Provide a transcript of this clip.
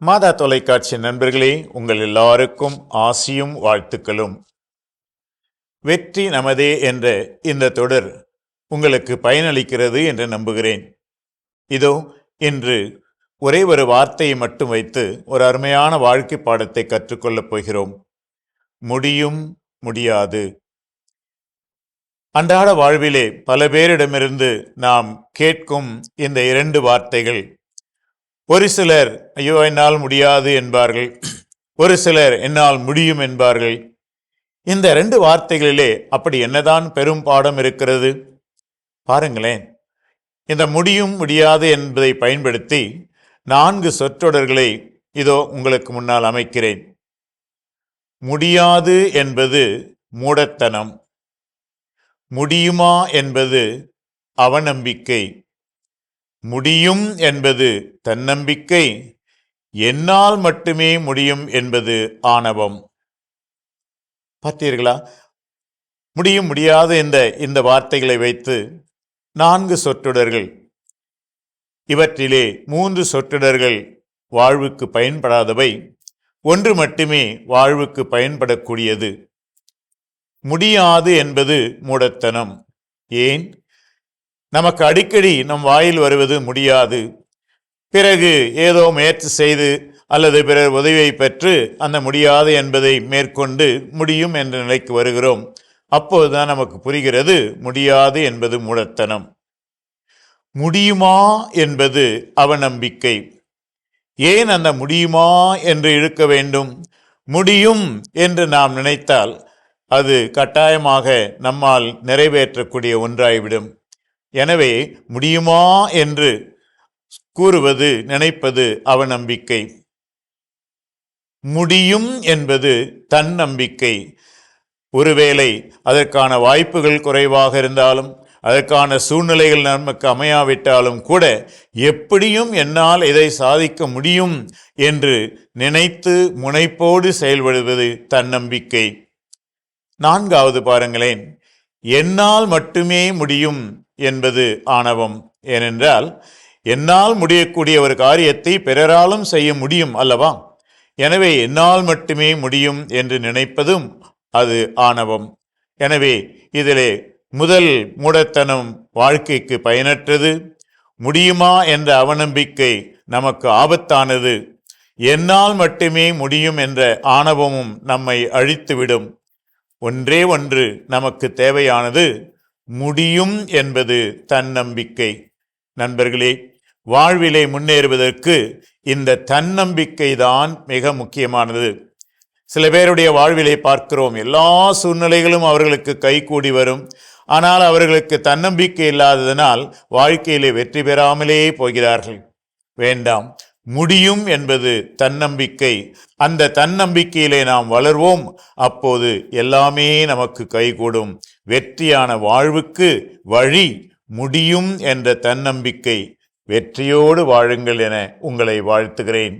மாதா தொலைக்காட்சி நண்பர்களே உங்கள் எல்லாருக்கும் ஆசியும் வாழ்த்துக்களும். வெற்றி நமதே என்ற இந்த தொடர் உங்களுக்கு பயனளிக்கிறது என்று நம்புகிறேன். இதோ இன்று ஒரே ஒரு வார்த்தையை மட்டும் வைத்து ஒரு அருமையான வாழ்க்கை பாடத்தை கற்றுக்கொள்ளப் போகிறோம். முடியும் முடியாது. அன்றாட வாழ்விலே பல பேரிடமிருந்து நாம் கேட்கும் இந்த இரண்டு வார்த்தைகள் ஒரு சிலர் ஐயோ என்னால் முடியாது என்பார்கள். ஒரு சிலர் என்னால் முடியும் என்பார்கள். இந்த ரெண்டு வார்த்தைகளிலே அப்படி என்னதான் பெரும் பாடம் இருக்கிறது? பாருங்களேன். இந்த முடியும் முடியாது என்பதை பயன்படுத்தி நான்கு சொற்றொடர்களை இதோ உங்களுக்கு முன்னால் அமைக்கிறேன். முடியாது என்பது மூடத்தனம். முடியுமா என்பது அவநம்பிக்கை. முடியும் என்பது தன்னம்பிக்கை. என்னால் மட்டுமே முடியும் என்பது ஆணவம். பார்த்தீர்களா? முடியும் முடியாது என்ற இந்த வார்த்தைகளை வைத்து நான்கு சொற்றொடர்கள். இவற்றிலே மூன்று சொற்றொடர்கள் வாழ்வுக்கு பயன்படாதவை. ஒன்று மட்டுமே வாழ்வுக்கு பயன்படக்கூடியது. முடியாது என்பது மூடத்தனம். ஏன்? நமக்கு அடிக்கடி நம் வாயில் வருவது முடியாது. பிறகு ஏதோ முயற்சி செய்து அல்லது பிறர் உதவியை பெற்று அந்த முடியாது என்பதை மேற்கொண்டு முடியும் என்ற நிலைக்கு வருகிறோம். அப்போதுதான் நமக்கு புரிகிறது முடியாது என்பது மூடத்தனம். முடியுமா என்பது அவநம்பிக்கை. ஏன் அந்த முடியுமா என்று இழுக்க வேண்டும்? முடியும் என்று நாம் நினைத்தால் அது கட்டாயமாக நம்மால் நிறைவேற்றக்கூடிய ஒன்றாய்விடும். எனவே முடியுமா என்று கூறுவது நினைப்பது அவநம்பிக்கை. முடியும் என்பது தன்னம்பிக்கை. ஒருவேளை அதற்கான வாய்ப்புகள் குறைவாக இருந்தாலும் அதற்கான சூழ்நிலைகள் நமக்கு அமையாவிட்டாலும் கூட எப்படியும் என்னால் இதை சாதிக்க முடியும் என்று நினைத்து முனைப்போடு செயல்படுவது தன்னம்பிக்கை. நான்காவது பாருங்களேன். என்னால் மட்டுமே முடியும். என்பது ஆணவம். ஏனென்றால் என்னால் முடியக்கூடிய ஒரு காரியத்தை பிறராலும் செய்ய முடியும் அல்லவா? எனவே என்னால் மட்டுமே முடியும் என்று நினைப்பதும் அது ஆணவம். எனவே இதிலே முதல் மூடத்தனம் வாழ்க்கைக்கு பயனற்றது. முடியுமா என்ற அவநம்பிக்கை நமக்கு ஆபத்தானது. என்னால் மட்டுமே முடியும் என்ற ஆணவமும் நம்மை அழித்துவிடும். ஒன்றே ஒன்று நமக்கு தேவையானது. முடியும் என்பது தன்னம்பிக்கை. நண்பர்களே வாழ்விலை முன்னேறுவதற்கு இந்த தன்னம்பிக்கை தான் மிக முக்கியமானது. சில பேருடைய வாழ்விலை பார்க்கிறோம் எல்லா சூழ்நிலைகளும் அவர்களுக்கு கைகூடி வரும். ஆனால் அவர்களுக்கு தன்னம்பிக்கை இல்லாததனால் வாழ்க்கையிலே வெற்றி பெறாமலே போகிறார்கள். வேண்டாம் முடியும் என்பது தன்னம்பிக்கை. அந்த தன்னம்பிக்கையிலே நாம் வளர்வோம். அப்போது எல்லாமே நமக்கு கைகூடும். வெற்றியான வாழ்வுக்கு வழி முடியும் என்ற தன்னம்பிக்கை. வெற்றியோடு வாழுங்கள் என உங்களை வாழ்த்துகிறேன்.